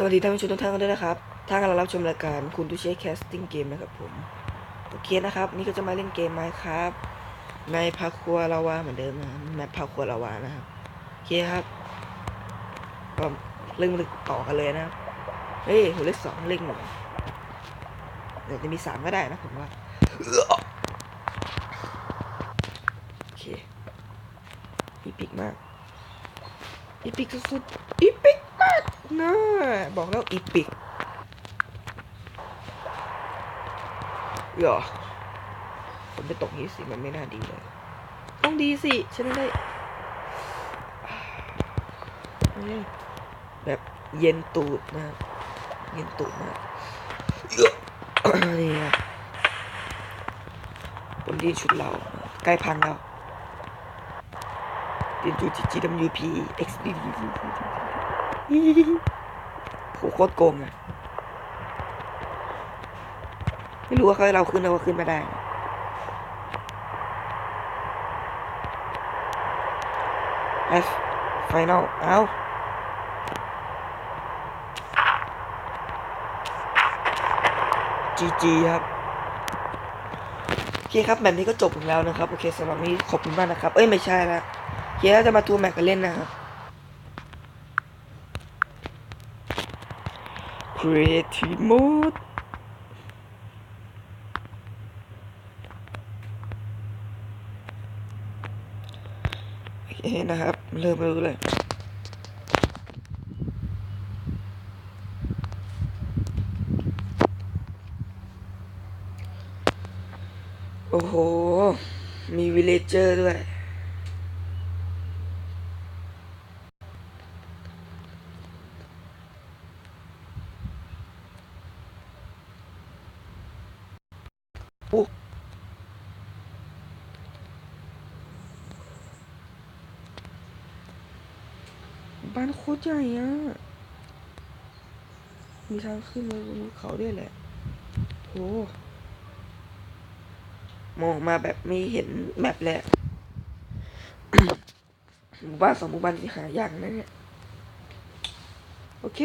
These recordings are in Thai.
สวัสดีท่านผู้ชมทุกท่านกันด้วยนะครับท่านกำลังรับชมรายการคุณตุเช่แคสติ้งเกมนะครับผมโอเคนะครับ นี่ก็จะมาเล่นเกมไมครับ ในพาคัวลาวาเหมือนเดิมนะแมปพาคัวลาวานะครับโอเคครับก็เรื่องมันต่อกันเลยนะเฮ้ยหัวเลขสองเลขหนึ่งเดี๋ยวจะมีสามก็ได้นะผมว่าโอเคอีพิกมากอีพิกสุดๆอีพิก มาบอกแล้วอีพิกเหรอผมไปตกนี้สิมันไม่น่าดีเลย ต้องดีสิ ฉันได้แบบเย็นตูดนะเย็นตูดมากนี่ครับผมดีชุดเรา ใกล้พันแล้วเรียนจูจีจีดัมยูพีเอ็กซ์ดี โหโคตรโกงอะไม่รู้ว่าเขาให้เราขึ้นหรือว่าขึ้นไม่ได้เอฟไฟนอลเอาจีจีครับโอเคครับแบบนี้ก็จบลงแล้วนะครับ โอเคสำหรับนี้ขอบคุณมากนะครับ เอ้ย ไม่ใช่ละเคเราจะมาทัวร์แมปกันเล่นนะครับ Creative Mode โอเคนะครับ เริ่มรู้เลยโอ้โห มีวิลเลเจอร์ด้วย บ้านโคตรใหญ่อะมีทางขึ้นไปบนเขาด้วยแหละโหมองมาแบบไม่เห็นแมปเละหมู่บ้านสองหมู่บ้านที่หายากนะเนี่ย โอเค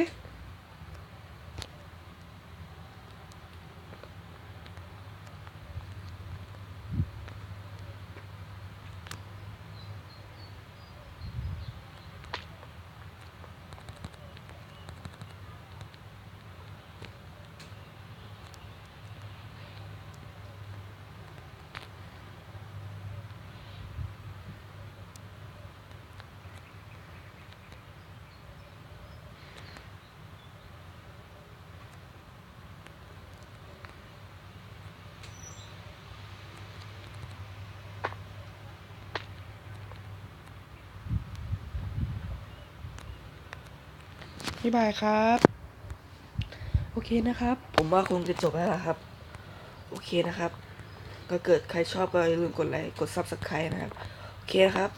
บ๊ายบายครับ โอเคนะครับ ผมว่าคงจะจบแล้วครับ โอเคนะครับ ก็เกิดใครชอบก็อย่าลืมกดไลค์ กด subscribe นะครับ โอเคนะครับ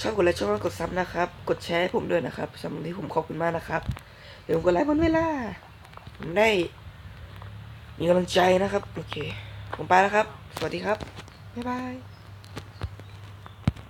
ชอบกดไลค์ชอบกดซับนะครับ กดแชร์ให้ผมด้วยนะครับสำหรับที่ผมขอบคุณมากนะครับเดี๋ยวผมกดไลค์บนเวลา ผมได้ มีกำลังใจนะครับ โอเค ผมไปแล้วครับ สวัสดีครับ บ๊ายบาย